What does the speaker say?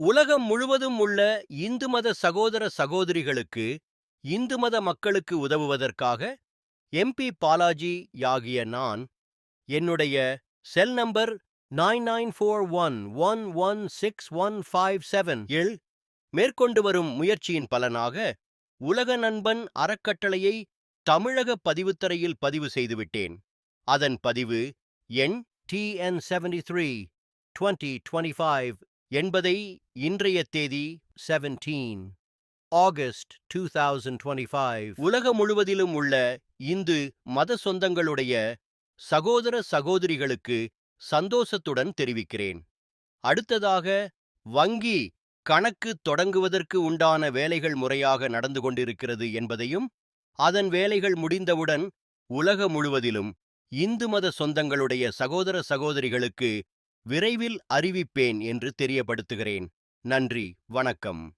உலகம் முழுவதும் உள்ள இந்து மத சகோதர சகோதரிகளுக்கு இந்து மத மக்களுக்கு உதவுவதற்காக எம்பி பாலாஜி யாகிய நான் என்னுடைய cell number nine nine four one one one six one five seven இல் மேற்கொண்டு வரும் முயற்சியின் பலனாக உலக நண்பன் அறக்கட்டளையை தமிழக பதிவுத்துறையில் பதிவு செய்துவிட்டேன். அதன் பதிவு எண் TN seventy three twenty twenty five என்பதை இன்றைய தேதி seventeen August two thousand twenty five உலகம் முழுவதிலும் உள்ள இந்து மத சொந்தங்களுடைய சகோதர சகோதரிகளுக்கு சந்தோஷத்துடன் தெரிவிக்கிறேன். அடுத்ததாக வங்கி கணக்கு தொடங்குவதற்கு உண்டான வேலைகள் முறையாக நடந்து கொண்டிருக்கிறது என்பதையும் அதன் வேலைகள் முடிந்தவுடன் உலகம் முழுவதிலும் இந்து மத சொந்தங்களுடைய சகோதர சகோதரிகளுக்கு விரைவில் அறிவிப்பேன் என்று தெரியப்படுத்துகிறேன். நன்றி வணக்கம்.